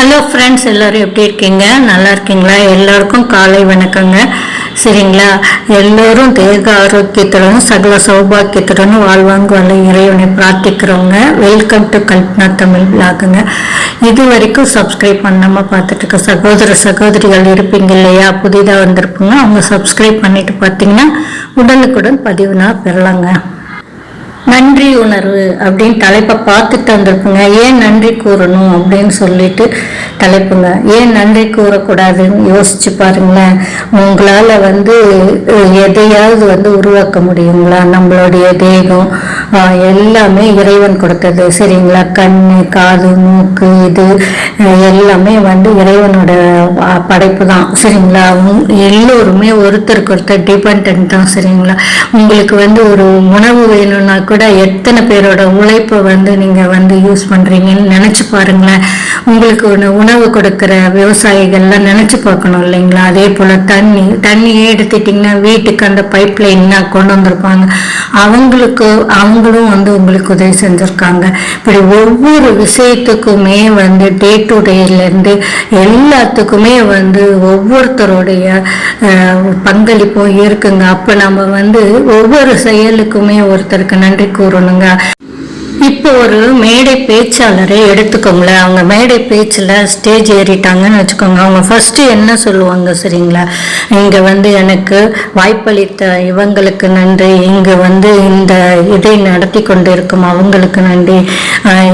Hello friends எல்லோரும் எப்படி இருக்கீங்க? நல்லா இருக்கீங்களா? எல்லாருக்கும் காலை வணக்கங்க. சரிங்களா? எல்லோரும் தேக ஆரோக்கியத்துடனும் சகல சௌபாக்கியத்துடனும் வாழ்வாங்க வல்ல இறைவனை பிரார்த்திக்கிறவங்க வெல்கம் டு கல்பனா தமிழ் விளாகுங்க இது வரைக்கும் சப்ஸ்கிரைப் பண்ணாமல் பார்த்துட்டு இருக்க சகோதர சகோதரிகள் இருப்பீங்க இல்லையா? புதிதாக வந்திருப்பீங்க. அவங்க சப்ஸ்கிரைப் பண்ணிட்டு பார்த்தீங்கன்னா உடனுக்குடன் பதிவுனா பெறலாங்க. நன்றி உணர்வு அப்படின்னு தலைப்பை பார்த்துட்டு வந்திருப்புங்க ஏன் நன்றி கூறணும் அப்படின்னு சொல்லிட்டு தலைப்புங்க. ஏன் நன்றி கூறக்கூடாதுன்னு யோசிச்சு பாருங்களேன். உங்களால் வந்து எதையாவது வந்து உருவாக்க முடியுங்களா? நம்மளுடைய தேகம் எல்லாமே இறைவன் கொடுத்தது. சரிங்களா? கண் காது மூக்கு இது எல்லாமே வந்து இறைவனோட படைப்பு தான் சரிங்களா? எல்லோருமே ஒருத்தருக்கு ஒருத்தர் டிபெண்ட் தான். சரிங்களா? உங்களுக்கு வந்து ஒரு உணவு வேணும்னா கூட எத்தனை பேரோட உழைப்பை வந்து நீங்க வந்து யூஸ் பண்றீங்கன்னு நினைச்சு பாருங்களேன். உங்களுக்கு ஒன்று உணவு கொடுக்குற விவசாயிகள்லாம் நினைச்சு பார்க்கணும் இல்லைங்களா? அதே போல தண்ணி தண்ணியே எடுத்துட்டிங்கன்னா வீட்டுக்கு அந்த பைப் லைன் கொண்டு வந்திருப்பாங்க. அவங்களுக்கு அவங்க அவங்களும் வந்து உங்களுக்கு உதவி செஞ்சிருக்காங்க. இப்படி ஒவ்வொரு விஷயத்துக்குமே வந்து டே டு டேலேருந்து எல்லாத்துக்குமே வந்து ஒவ்வொருத்தருடைய அஹ், பங்களிப்பும் இருக்குங்க. அப்போ நம்ம வந்து ஒவ்வொரு செயலுக்குமே ஒருத்தருக்கு நன்றி கூறணுங்க. இப்போ ஒரு மேடை பேச்சாளரை எடுத்துக்கோங்களேன். அவங்க மேடை பேச்சில் ஸ்டேஜ் ஏறிட்டாங்கன்னு வச்சுக்கோங்க. அவங்க ஃபஸ்ட்டு என்ன சொல்லுவாங்க சரிங்களா? இங்கே வந்து எனக்கு வாய்ப்பளித்த இவங்களுக்கு நன்றி. இங்கே வந்து இந்த இதை நடத்தி கொண்டு இருக்கும் அவங்களுக்கு நன்றி.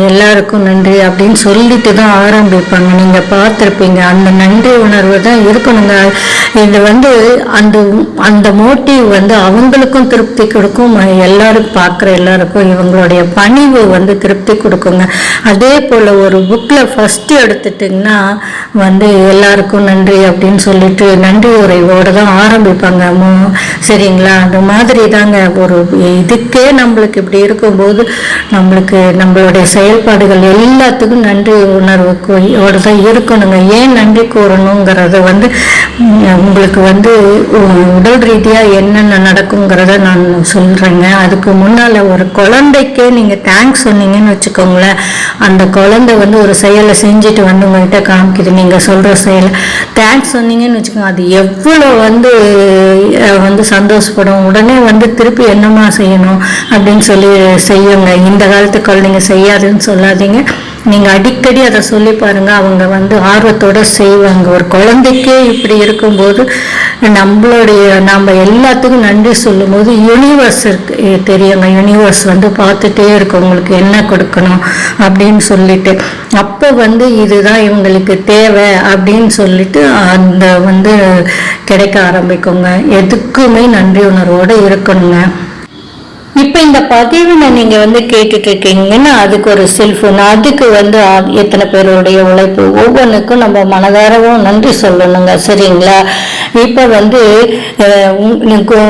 எல்லாருக்கும் நன்றி அப்படின்னு சொல்லிட்டு தான் ஆரம்பிப்பாங்க. நீங்கள் பார்த்துருப்பீங்க. அந்த நன்றி உணர்வு தான் இருக்கணுங்க. இது வந்து அந்த அந்த மோட்டிவ் வந்து அவங்களுக்கும் திருப்தி கொடுக்கும். எல்லாருக்கும் பார்க்குற எல்லாருக்கும் இவங்களுடைய பணிவு வந்து திருப்தி கொடுக்குங்க. அதே போல் ஒரு புக்கில் ஃபஸ்ட்டு எடுத்துட்டிங்கன்னா வந்து எல்லாருக்கும் நன்றி அப்படின்னு சொல்லிட்டு நன்றி உரையோடு தான் ஆரம்பிப்பாங்க. சரிங்களா? அந்த மாதிரி தாங்க ஒரு இதுக்கே நம்மளுக்கு இப்படி இருக்கும்போது நம்மளுக்கு நம்மளுடைய செயல்பாடுகள் எல்லாத்துக்கும் நன்றி உணர்வுக்கு தான் இருக்கணுங்க. ஏன் நன்றி கூறணுங்கிறத வந்து உங்களுக்கு வந்து உ- உடல் ரீதியாக என்னென்ன நடக்குங்கிறத நான் சொல்கிறேங்க அதுக்கு முன்னால் ஒரு குழந்தைக்கே நீங்கள் தேங்க்ஸ் சொன்னீங்கன்னு வச்சுக்கோங்களேன். அந்த குழந்தை வந்து ஒரு செயலை செஞ்சுட்டு வந்து உங்கள்கிட்ட காமிக்குது. நீங்கள் சொல்கிற செயலை. தேங்க்ஸ் சொன்னீங்கன்னு வச்சுக்கோங்க. அது எவ்வளோ வந்து வந்து சந்தோஷப்படும். உடனே வந்து திருப்பி என்னமா செய்யணும் அப்படின்னு சொல்லி செய்யுங்க. இந்த காலத்து குழந்தைங்க செய்யாதுன்னு சொல்லாதீங்க. நீங்கள் அடிக்கடி அதை சொல்லி பாருங்க. அவங்க வந்து ஆர்வத்தோட செய்வாங்க. ஒரு குழந்தைக்கே இப்படி இருக்கும்போது நம்மளுடைய நம்ம எல்லாத்துக்கும் நன்றி சொல்லும்போது யூனிவர்ஸ் இருக்கு. தெரியுங்க. யூனிவர்ஸ் வந்து பார்த்துட்டே இருக்கு. உங்களுக்கு என்ன கொடுக்கணும் அப்படின்னு சொல்லிட்டு. அப்போ வந்து இதுதான் இவங்களுக்கு தேவை அப்படின்னு சொல்லிட்டு அந்த வந்து கிடைக்க ஆரம்பிக்குங்க. எதுக்குமே நன்றி உணர்வோடு இருக்கணுங்க. இப்போ இந்த பதிவுனை நீங்கள் வந்து கேட்டுட்டு இருக்கீங்கன்னா அதுக்கு ஒரு செல்ஃபோன் அதுக்கு வந்து எத்தனை பேருடைய உழைப்பு ஒவ்வொன்றுக்கும் நம்ம மனதாரவும் நன்றி சொல்லணுங்க சரிங்களா? இப்போ வந்து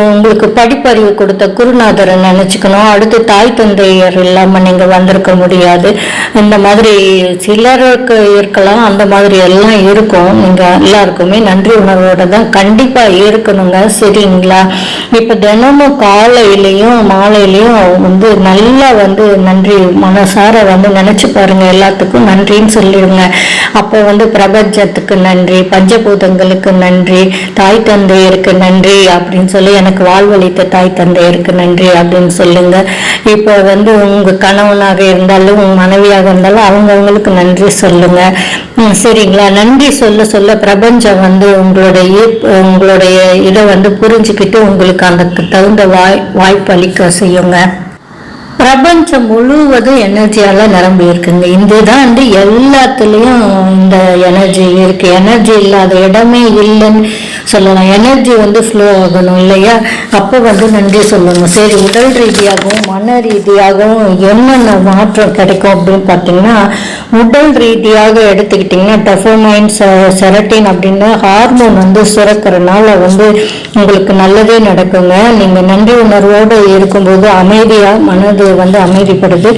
உங்களுக்கு படிப்பறிவு கொடுத்த குருநாதரை நினச்சிக்கணும். அடுத்து தாய் தந்தையர் இல்லாமல் நீங்கள் வந்திருக்க முடியாது. இந்த மாதிரி சிலருக்கு இருக்கலாம் அந்த மாதிரி எல்லாம் இருக்கும். நீங்கள் எல்லாருக்குமே நன்றி உணர்வோட தான் கண்டிப்பாக இருக்கணுங்க சரிங்களா? இப்போ தினமும் காலையிலையும் மாலை மாலையிலையும் வந்து நல்லா வந்து நன்றி மனசார வந்து நினச்சி பாருங்க எல்லாத்துக்கும் நன்றின்னு சொல்லிடுங்க. அப்போ வந்து பிரபஞ்சத்துக்கு நன்றி பஞ்சபூதங்களுக்கு நன்றி தாய் தந்தையருக்கு நன்றி அப்படின்னு சொல்லி எனக்கு வாழ்வளித்த தாய் தந்தையருக்கு நன்றி அப்படின்னு சொல்லுங்க. இப்போ வந்து உங்க கணவனாக இருந்தாலும் உங்க மனைவியாக இருந்தாலும் அவங்கவுங்களுக்கு நன்றி சொல்லுங்க. சரிங்களா? நன்றி சொல்ல சொல்ல பிரபஞ்சம் வந்து உங்களுடைய உங்களுடைய இதை வந்து புரிஞ்சுக்கிட்டு உங்களுக்கு அந்த தகுந்த வாய் வாய்ப்பு அளிக்க செய்யுங்க. பிரபஞ்சம் முழுவதும் எனர்ஜியால நிரம்பி இருக்குங்க. இதுதான் வந்து எல்லாத்துலேயும் இந்த எனர்ஜி இருக்கு. எனர்ஜி இல்லாத இடமே இல்லைன்னு சொல்லலாம். எனர்ஜி வந்து ஃப்ளோ ஆகணும் இல்லையா? அப்போ வந்து நன்றி சொல்லணும். சரி உடல் ரீதியாகவும் மன ரீதியாகவும் என்னென்ன மாற்றம் கிடைக்கும் அப்படின்னு பார்த்தீங்கன்னா உடல் ரீதியாக எடுத்துக்கிட்டிங்கன்னா டெஃபோமைன் செரட்டின் அப்படின்னு ஹார்மோன் வந்து சுரக்கிறனால வந்து உங்களுக்கு நல்லதே நடக்குங்க. நீங்கள் நன்றி உணர்வோடு இருக்கும்போது அமைதியாக மனது வந்து அமைதிப்படுது.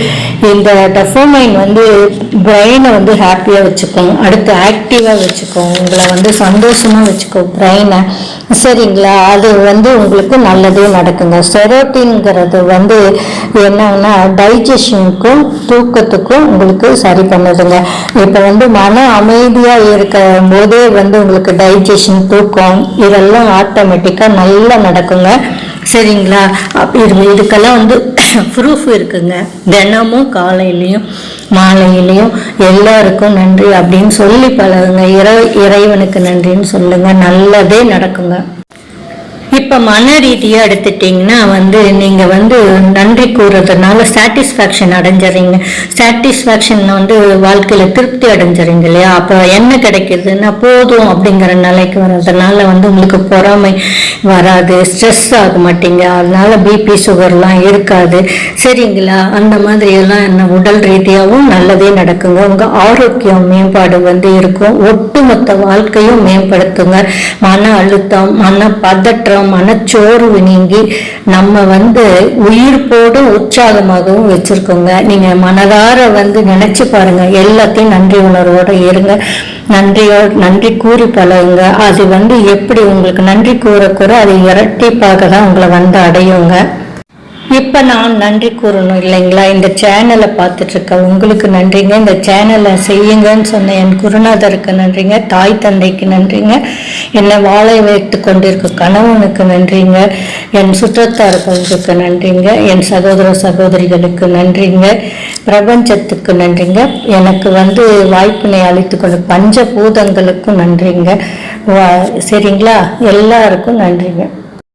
இந்த டெஃபோமைன் வந்து பிரெயினை வந்து ஹாப்பியாக வச்சுக்கும். அடுத்து ஆக்டிவாக வச்சுக்கும். உங்களை வந்து சந்தோஷமாக வச்சுக்கும். பிரெயின் மைனை சரிங்களா அது வந்து உங்களுக்கு நல்லதே நடக்குங்க. செரோட்டின்ங்கிறது வந்து என்னன்னா டைஜஷனுக்கும் தூக்கத்துக்கும் உங்களுக்கு சரி பண்ணுதுங்க. இப்போ வந்து மன அமைதியாக இருக்கும் போதே வந்து உங்களுக்கு டைஜஷன் தூக்கம் இதெல்லாம் ஆட்டோமேட்டிக்காக நல்லா நடக்குங்க. சரிங்களா? இது இதுக்கெல்லாம் வந்து ப்ரூஃப் இருக்குங்க. தினமும் காலையிலையும் மாலையிலையும் எல்லாருக்கும் நன்றி அப்படின்னு சொல்லி பழகுங்க. இறை இறைவனுக்கு நன்றின்னு சொல்லுங்கள் நல்லதே நடக்குங்க. இப்போ மன ரீதியாக எடுத்துட்டிங்கன்னா வந்து நீங்கள் வந்து நன்றி கூறுறதுனால சாட்டிஸ்ஃபேக்ஷன் அடைஞ்சிறீங்க. சாட்டிஸ்ஃபேக்ஷன் வந்து வாழ்க்கையில் திருப்தி அடைஞ்சிறீங்க இல்லையா? அப்போ என்ன கிடைக்கிதுன்னா போதும் அப்படிங்கிற நிலைக்கு வர்றதுனால வந்து உங்களுக்கு பொறாமை வராது ஸ்ட்ரெஸ் ஆக மாட்டீங்க. அதனால பிபி சுகர்லாம் இருக்காது. சரிங்களா? அந்த மாதிரி எல்லாம் என்ன உடல் ரீதியாகவும் நல்லதே நடக்குங்க. உங்கள் ஆரோக்கியம் மேம்பாடு வந்து இருக்கும். ஒட்டுமொத்த வாழ்க்கையும் மேம்படுத்துங்க. மன அழுத்தம் மன பதற்றம் மனச்சோர்வு நீங்கி நம்ம வந்து உயிர்ப்போடு உற்சாகமாகவும் வச்சிருக்கோங்க. நீங்கள் மனதார வந்து நினச்சி பாருங்க. எல்லாத்தையும் நன்றி உணர்வோடு இருங்க. நன்றியோ நன்றி கூறி பழகுங்க. அது வந்து எப்படி உங்களுக்கு நன்றி கூற கூற அது இரட்டிப்பாக தான் உங்களை வந்து அடையுங்க. இப்போ நான் நன்றி கூறணும் இல்லைங்களா? இந்த சேனலை பார்த்துட்டு இருக்க உங்களுக்கு நன்றிங்க. இந்த சேனலை செய்யுங்கன்னு சொன்ன என் குருநாதருக்கு நன்றிங்க. தாய் தந்தைக்கு நன்றிங்க. என்னை வாழை வைத்து கொண்டிருக்க கணவனுக்கு நன்றிங்க. என் சுற்றத்தார்களுக்கு நன்றிங்க. என் சகோதர சகோதரிகளுக்கு நன்றிங்க. பிரபஞ்சத்துக்கு நன்றிங்க. எனக்கு வந்து வாய்ப்பினை அளித்து பஞ்ச பூதங்களுக்கும் நன்றிங்க. வா- சரிங்களா? எல்லாருக்கும் நன்றிங்க.